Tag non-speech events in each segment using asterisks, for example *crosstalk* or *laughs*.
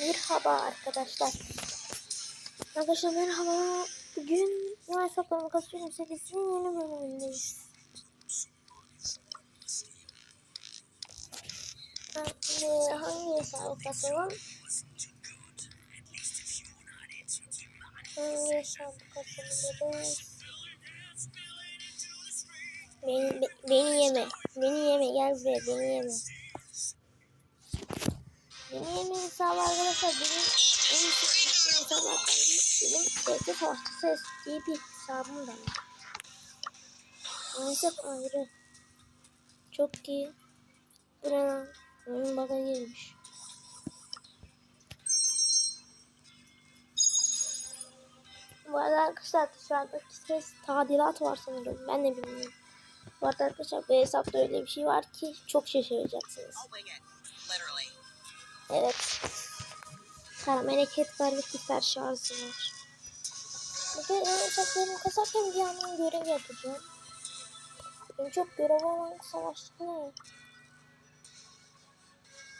Merhaba arkadaşlar. Arkadaşlar merhaba. Bugün Yavaş Saklama Kasıyorum 8'in yeni bölümündeyiz. Ben şimdi hangi hesabı kasıyorum? Hangi hesabı kasabiliriz? Beni, be- beni yeme. Beni yeme. Gel buraya. Beni yeme. Yeni arkadaşlar benim en iyi hesaplardan benim Devlet Orta diye bir hesabım da var. Hesap ayrı. Çok iyi. Buranın oyun baga girmiş. Bu arada arkadaşlar dışarıdaki ses tadilat var sanırım. Ben de bilmiyorum. Bu arada arkadaşlar bu hesapta öyle bir şey var ki çok şaşıracaksınız. Evet. Karamel eketlerlik bir fer şarjı var. Bugün en uçaklarımı kasarken bir yandan görev yapacağım. En çok görev olan savaşçı ne?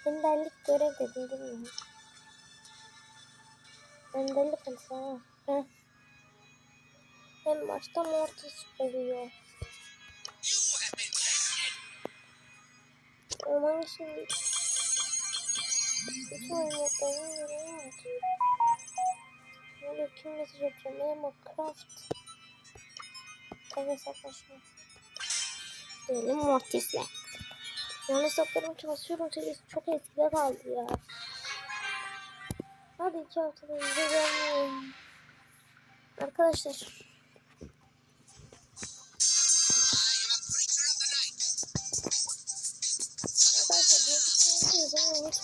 Önderlik görev dedim değil mi? Önderlik hani sana. Heh. En başta Mortis oluyor. You have bütün oyunlarının görevi var. Böyle kim mesaj atıyor? Merhaba Craft. Ev hesaplaşma. Diyelim Mortis'le. Yani hesaplarımı çalışıyorum. Serisi çok eskide kaldı ya. Hadi iki haftada gelmiyorum. Arkadaşlar.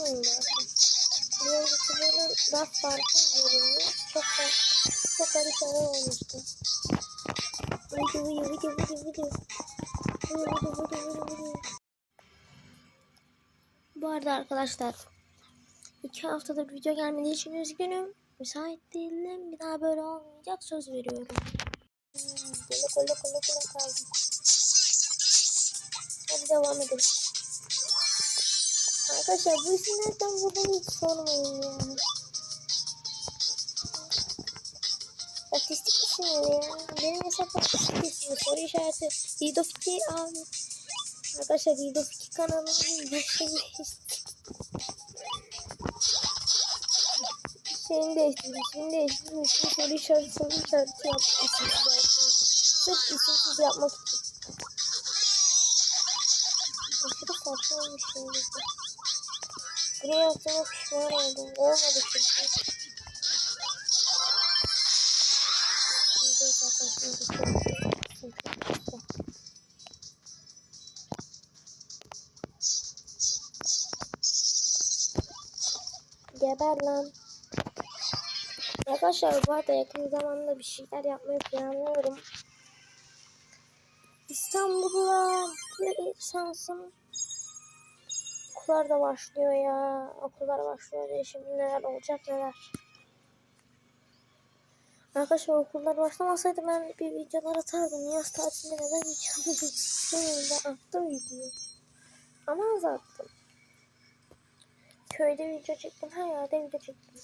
Unutmayın bari. Bir önceki böyle raf farkı bölümü çok da çok harikalar olmuştu. Video video video video video. Video video video video video. Bu arada arkadaşlar iki haftadır video gelmediği için üzgünüm. Müsait değilim. Bir daha böyle olmayacak söz veriyorum. Hmm, Böyle kola kola kola kaldım. Hadi devam edelim. Arkadaşlar bu işin nereden bulduğunu hiç sormayın ya. Statistik ismi ya. Benim hesapta statistik ismi. Soru işareti. Lidofiki abi. Arkadaşlar Lidofiki kanalının başlamış. Şeyini değiştirdim. İsmini değiştirdim. İsmi soru işareti soru işareti yaptım. Sırf isimsiz yapmak için. Aşırı saçma olmuş şimdi. Buraya yaptığıma pişman oldum. Olmadı çünkü. Uzaklaşma geçelim. Geber lan. Arkadaşlar bu arada yakın zamanda bir şeyler yapmayı planlıyorum. İstanbul'a şansım okullar da başlıyor ya. Okullar başlıyor diye şimdi neler olacak neler. Arkadaşlar okullar başlamasaydı ben bir videolar atardım. Yaz tatilinde neden video istemiyorum *laughs* ben attım video. Ama az attım. Köyde video çektim, her yerde video çektim.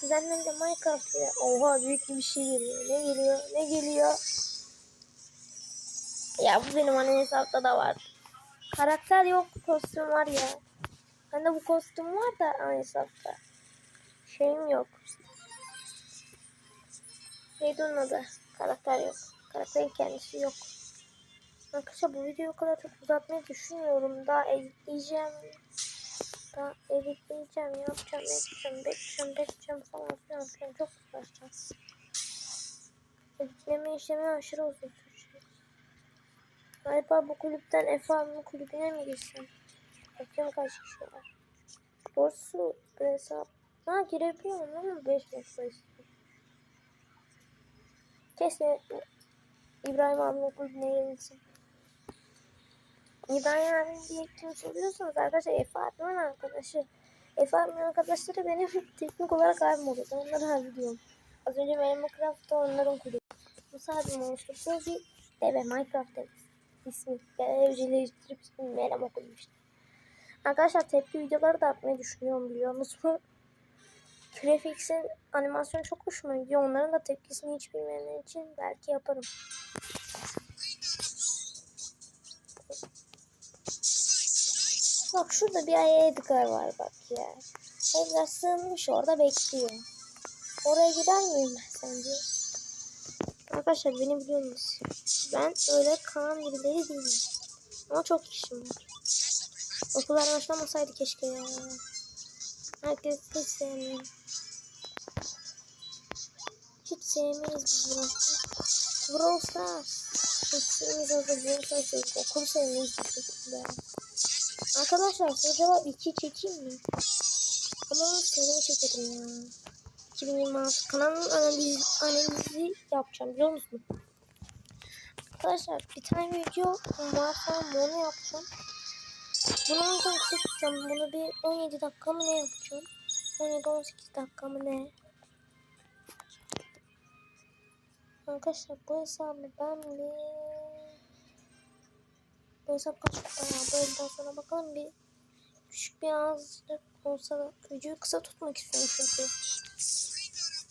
Kuzenlerimle Minecraft ya. Oha büyük bir şey geliyor. Ne geliyor? Ne geliyor? Ya bu benim ana hesapta da var. Karakter yok, kostüm var ya. Bende bu kostüm var da ana hesapta. Şeyim yok. Neydi onun adı? Karakter yok. Karakterin kendisi yok. Arkadaşlar bu videoyu kadar çok uzatmayı düşünmüyorum. Daha editleyeceğim. Daha editleyeceğim, yapacağım, edeceğim, bekleyeceğim, bekleyeceğim falan filan. Çok uğraşacağım. Editleme işlemi aşırı uzun. Galiba bu kulüpten Efe abinin kulübüne mi girsem? Bakayım kaç kişi var. Doğrusu bu hesap... Ha girebiliyorum ama 5 dakika istiyor. Keşke İbrahim abinin kulübüne girilsin. İbrahim abim diye kim soruyorsanız arkadaşlar Efe abimin arkadaşı. Efe abimin arkadaşları benim *laughs* teknik olarak abim oluyor. Ben onları hallediyorum. Az önce Minecraft'ta onların kulübü. Musa abim olmuştu. Bu bir deve Minecraft devesi ismi. Ben evcilleştirip ismini Meryem koymuştum. Arkadaşlar tepki videoları da atmayı düşünüyorum biliyor musunuz? *laughs* Graphics'in animasyonu çok hoşuma gidiyor. Onların da tepkisini hiç bilmeyenler için belki yaparım. Bak şurada bir ay Edgar var bak ya. Edgar sığınmış orada bekliyor. Oraya gider miyim ben sence? Arkadaşlar beni biliyorsunuz. Ben öyle kalan birileri değilim. Ama çok işim var. Okullar başlamasaydı keşke ya. Herkes hiç sevmiyor. Hiç sevmeyiz biz bunu. Brawl. Hiç sevmeyiz orada Brawl Stars. Okul sevmeyiz biz de. Arkadaşlar acaba iki çekeyim mi? Ama seneye çekerim ya. 2026 kanalın analiz, analizi yapacağım biliyor musun? Arkadaşlar bir tane video var falan onu yapacağım. Bunu yüzden kısa tutacağım. Bunu bir 17 dakika mı ne yapacağım? 17-18 dakika mı ne? Arkadaşlar bu hesabı ben bir... Bu hesap kaç kupa ya? Hesaptan sonra bakalım bir küçük bir azlık olsa da videoyu kısa tutmak istiyorum çünkü.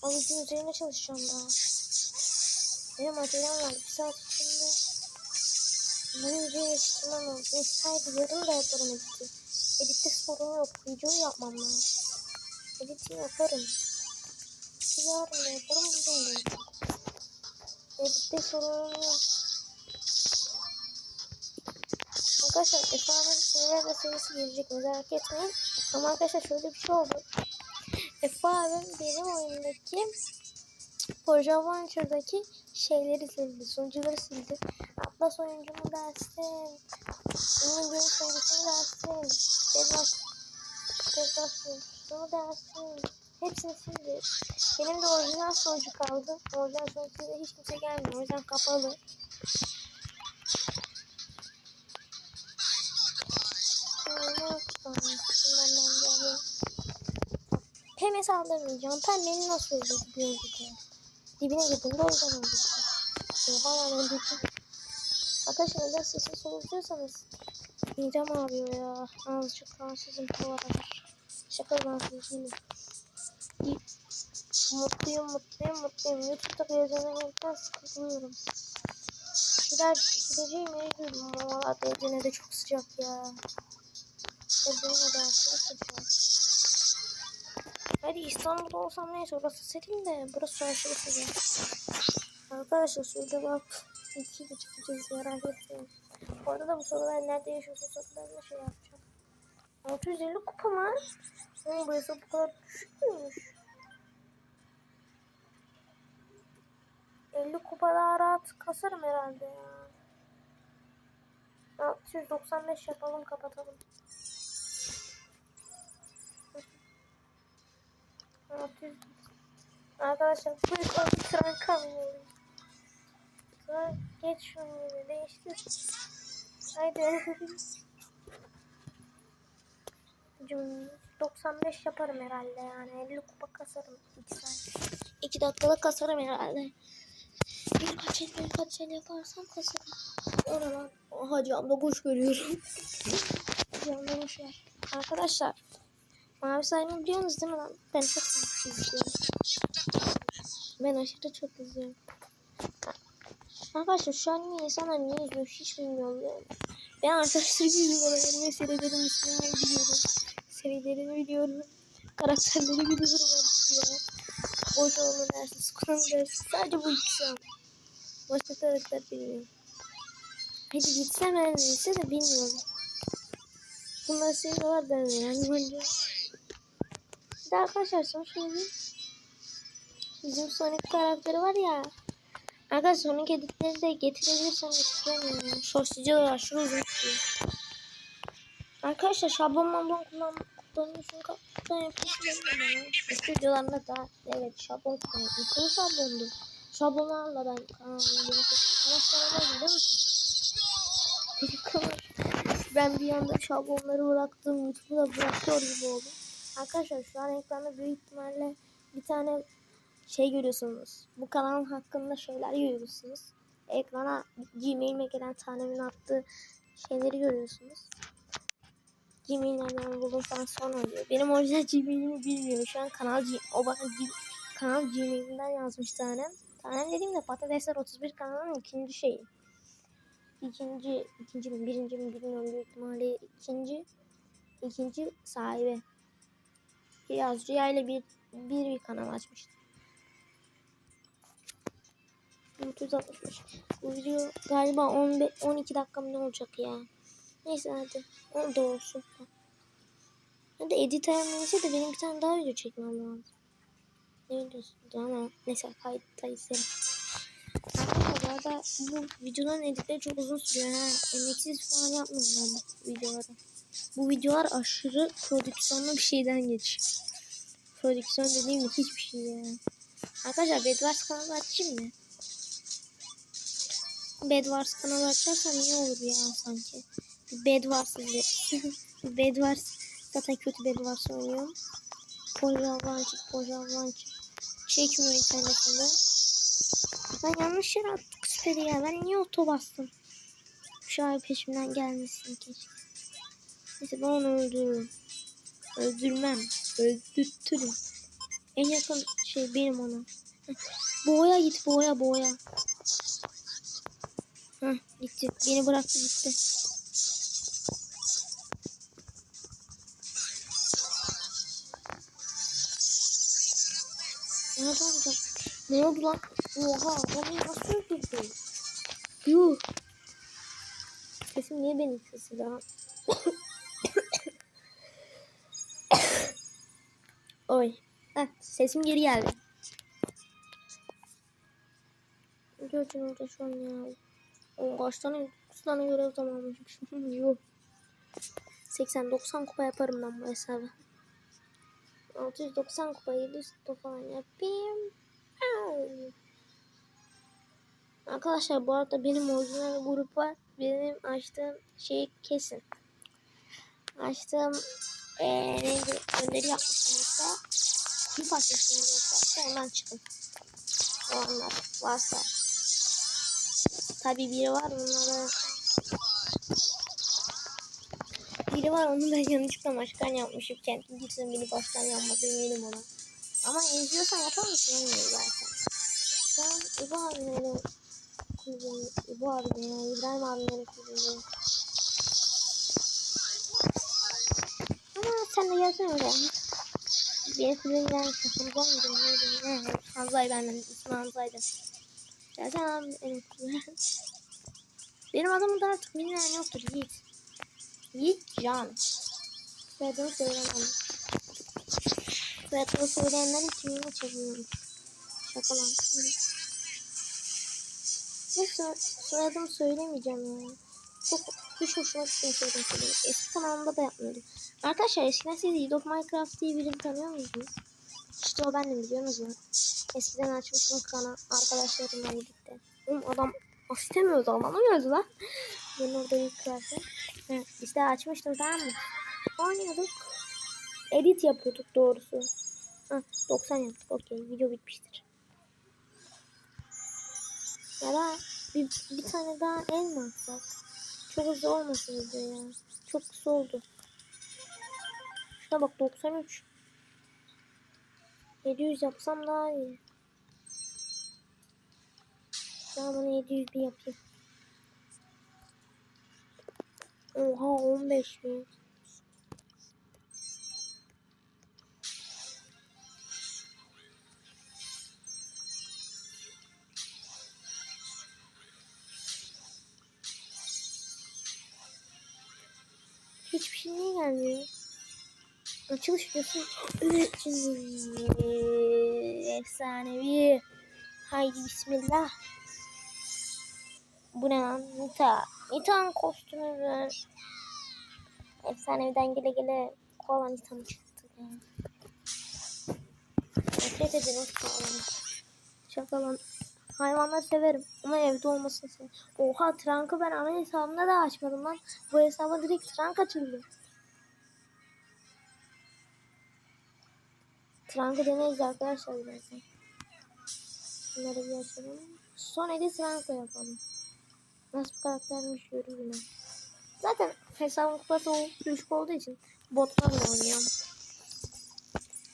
Video üzerine çalışacağım daha. Benim acelem var. Bir saat içinde bu videoyu yetiştirmem lazım. Neyse yarın da yaparım editi. Editte sorun yok. Videoyu yapmam lazım. Editi yaparım. Yarın da yaparım. Bugün de yaparım. Editte sorun yok. Arkadaşlar efendim sinirler sayısı gelecek merak etmeyin. Ama arkadaşlar şöyle bir şey oldu. Efe abim benim oyundaki Proje Adventure'daki şeyleri sildi. Sunucuları sildi. Atlas oyuncumu dersin. Ünlü game sunucusunu dersin. Bedrock Bedrock sunucusunu dersin. Hepsini sildi. Benim de orijinal sunucu kaldı. Orijinal sunucuda hiç kimse gelmiyor. O yüzden kapalı. Pem'e saldırmayacağım. Pem beni nasıl bir önceki? Dibine girdim de o yüzden öldürdü. Oha lan öldürdü. Arkadaşlar neden sesini solutuyorsanız midem ağrıyor ya. Azıcık rahatsızım bu aralar. Şaka rahatsız değilim. İyi. Mutluyum, mutluyum, mutluyum. YouTube'da gözlemlemekten sıkılıyorum. Gider, gideceğim yere gidiyorum. Valla Edirne de çok sıcak ya. Edirne de aşırı sıcak. Hadi İstanbul'da olsam neyse orası serin de burası aşırı sıcak. Arkadaşlar şurada bak. İki de çıkacağız merak etmeyin. Orada da bu sorular nerede yaşıyorsun sorularına şey yapacağım. 650 kupa mı? Ama bu hesap bu kadar düşük müymüş? 50 kupa daha rahat kasarım herhalde ya. 695 yapalım kapatalım. 600 Arkadaşlar bu bir tren kamyonu. Sonra geç şunu değiştir. Haydi. *laughs* Cum- 95 yaparım herhalde yani 50 kupa kasarım 2 saat. 2 dakikada kasarım herhalde. Birkaç el birkaç el yaparsam kasarım. Ona lan. Oha camda kuş görüyorum. camda kuş var. Arkadaşlar. Mavi sayımı biliyorsunuz değil mi lan? Ben çok izliyorum. Ben aşırı çok izliyorum. Arkadaşlar şu an insanlar niye izliyor hiç bilmiyorum yani. Ben arkadaşlar biliyorum ve serilerin ismini biliyorum. Serilerini biliyorum. Karakterleri biliyorum artık ya. Boş olma dersi, Scrum dersi. Sadece bu ikisi var. Başka karakter bilmiyorum. Hadi gitsem her neyse de bilmiyorum. Bunları seviyorlar ben yani bence. De arkadaşlar son söyleyeyim. Bizim Sonic karakteri var ya. Arkadaşlar Sonic editleri de getirebilirsem getiremiyorum. Shorts'cular aşırı uzun tutuyor. Arkadaşlar şablon mablon kullan kullanıyorsun kaptan yapıyorsun videolarında da evet şablon kullanıyorum. Kılı şablondu. Şablonlarla ben. Ama sonra biliyor musun? Ben bir anda şablonları bıraktım. YouTube'u da bırakıyor gibi oldum. Arkadaşlar şu an ekranda büyük ihtimalle bir tane şey görüyorsunuz. Bu kanalın hakkında şeyler görüyorsunuz. Ekrana Gmail'ime gelen tanemin attığı şeyleri görüyorsunuz. Gmail nereden buldum falan sonra diyor. Benim orijinal Gmail'imi bilmiyor. Şu an kanal o bana kanal Gmail'inden yazmış tanem. Tanem dediğimde patatesler 31 kanalın ikinci şeyi. İkinci, ikinci mi, birinci mi bilmiyorum büyük ihtimalle ikinci, ikinci sahibi. Yaz Rüya ile bir, bir, bir kanal açmıştı. 365. Bu video galiba 15, 12 dakika mı ne olacak ya? Neyse hadi. O da olsun. Hadi edit ayarlanırsa da benim bir tane daha video çekmem lazım. Ne videosu? Ama neyse kayıtta izlerim. Arkadaşlar bu arada bu videoların editleri çok uzun sürüyor. Ha. Emeksiz falan yapmıyorum ben videoları. Bu videolar aşırı prodüksiyonlu bir şeyden geçiyor. Prodüksiyon dediğim de hiçbir şey ya. Arkadaşlar Bedwars kanalı açayım mı? Bedwars kanalı açarsam iyi olur ya sanki. Bedwars izle. *laughs* Bedwars zaten kötü Bedwars oynuyorum. Pojavancık, Pojavancık. Çekmiyor internetinde. Ben yanlış yere attık süperi ya. Ben niye oto bastım? Şu ay peşimden gelmesin keşke. Neyse ben onu öldürürüm. Öldürmem. Öldürtürüm. En yakın şey benim ona. Heh. Boğaya git boğaya boğaya. Heh, gitti. Beni bıraktı gitti. Nerede olacak? Ne oldu lan? Oha beni nasıl öldürdün? Yuh. Sesim niye benim sesim daha? Oy. Heh, sesim geri geldi. Gördün orada şu an ya. O kaç tane, 9 tane görev tamamlamışım. *laughs* Yuh. 80-90 kupa yaparım ben bu hesabı. 690 kupa 700 kupa falan yapayım. Arkadaşlar bu arada benim orijinal grup var. Benim açtığım şey kesin. Açtığım ee, neydi? Gönderi yapmıştım hatta. Bir açmıştım yoksa ondan çıkın. Olanlar varsa. Tabi biri var onlara biri var onu ben yanlışlıkla başkan yapmışım. Kendim gitsin beni başkan yapmadı eminim ona. Ama izliyorsan yapar mısın bilmiyorum zaten. An İbo abilerin kulübünde, İbo abi ya İbrahim abilerin kulübünde. Sen de gelsene oraya. Beni kulübüne gelmişsin. Hamza mıydı? Neydi? Ne? Hamza'ydı annem. İsmi Hamza'ydı. Gelsene abi benim kulübüne. Benim adamı da artık bilmeyen yoktur Yiğit. Yiğit Can. Soyadını söylemem. Soyadını söyleyenler kimliğini çekmiyorum. Şaka lan. Neyse soyadımı söylemeyeceğim ya. Çok hiç hoşuma soyadım söylemek. Eski kanalımda da yapmıyordum. Arkadaşlar eskiden siz League of Minecraft diye birini tanıyor muydunuz? İşte o bendim biliyorsunuz mu? Eskiden açmıştım kanal arkadaşlarımla birlikte. Oğlum adam istemiyordu anlamıyordu lan. Ben orada yüklerken. Hı, işte açmıştım tamam mı? Oynuyorduk. Edit yapıyorduk doğrusu. Hı, 90 yaptık okey video bitmiştir. Ya da bir, bir tane daha el atsak? Çok hızlı olmasın video ya. Çok kısa oldu. Şuna bak 93. 700 yapsam daha iyi. Daha bana 700 bir yapayım. Oha 15 mi? Hiçbir şey niye gelmiyor? Açılış videosu. Efsanevi. Haydi bismillah. Bu ne lan? Nita. Nita'nın kostümü ver. Efsaneviden gele gele koala Nita'mı çıktı ya. Nefret ederim koalanı. Şaka lan. Hayvanları severim ama evde olmasını severim. Oha trankı ben ana hesabımda da açmadım lan. Bu hesaba direkt trank açıldı. Trankı deneyiz arkadaşlar birazdan. Bunları bir açalım. Son edit trankla yapalım. Nasıl bir karaktermiş görürüm ben. Zaten hesabım kupası düşük olduğu için botlarla oynuyorum.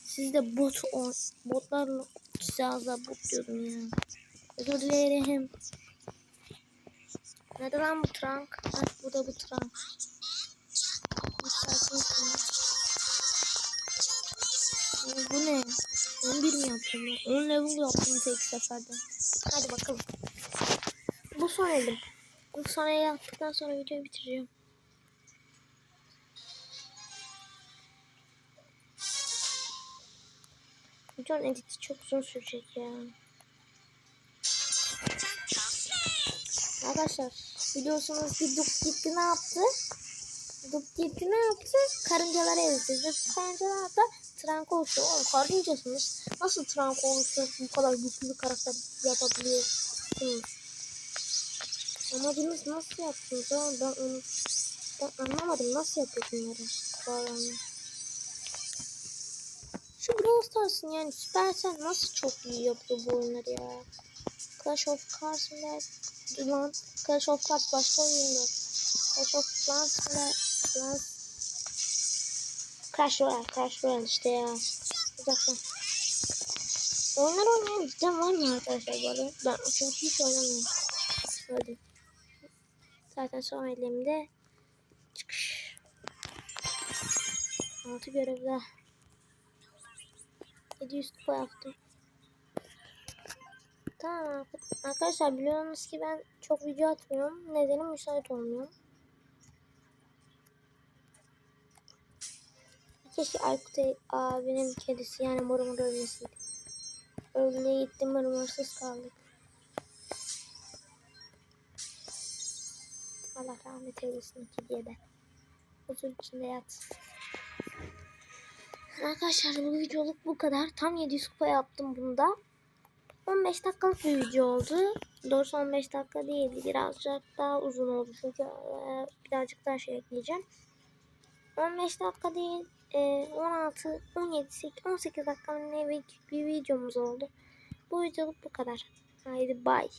Siz de bot o botlarla size az bot diyordum ya. Özür dilerim. Nerede lan bu trunk? Ha, bu da bu Bu ne? 11 mi yaptım ben? 10 level yaptım tek seferde. Hadi bakalım. Bu son elim. Bu son eli yaptıktan sonra videoyu bitireceğim. Videonun editi çok uzun sürecek ya. Arkadaşlar biliyorsunuz bir duk gitti ne yaptı? Duk gitti ne yaptı? Karıncaları ezdirdi. Bu karıncalar da trank oluştu. Oğlum karıncasınız. Nasıl trank oluştu? Bu kadar güçlü bir karakter yapabiliyorsunuz. Amacınız nasıl yaptınız? oğlum? Ben onu ben anlamadım. Nasıl yapıyor bunları? Bağlanma. Şu Brawl Stars'ın yani Supercell nasıl çok iyi yapıyor bu oyunları ya. Clash of Clans mı lan Clash of Clans başka oyunda. Clash of Clans mı Clans Clash Royale, Clash Royale işte ya. Uzaktan. Oyunlar oynayan cidden var mı arkadaşlar bu arada? Ben çünkü hiç oynamıyorum. Hadi. Zaten son elimde çıkış. Altı görevler. 700 kupa yaptım. Tamam arkadaşlar biliyorsunuz ki ben çok video atmıyorum. Nedeni müsait olmuyorum. Keşke Aykut abinin kedisi yani morumur ölmesiydi. Öldüğe gittim morumursuz kaldık. Allah rahmet eylesin kediye de. Huzur içinde yatsın. Arkadaşlar bu videoluk bu kadar. Tam 700 kupa yaptım bunda. 15 dakikalık bir video oldu. Doğrusu 15 dakika değildi. Birazcık daha uzun oldu. Çünkü e, birazcık daha şey ekleyeceğim. 15 dakika değil. E, 16, 17, 18 dakika ne bir, videomuz oldu. Bu videoluk bu kadar. Haydi bye.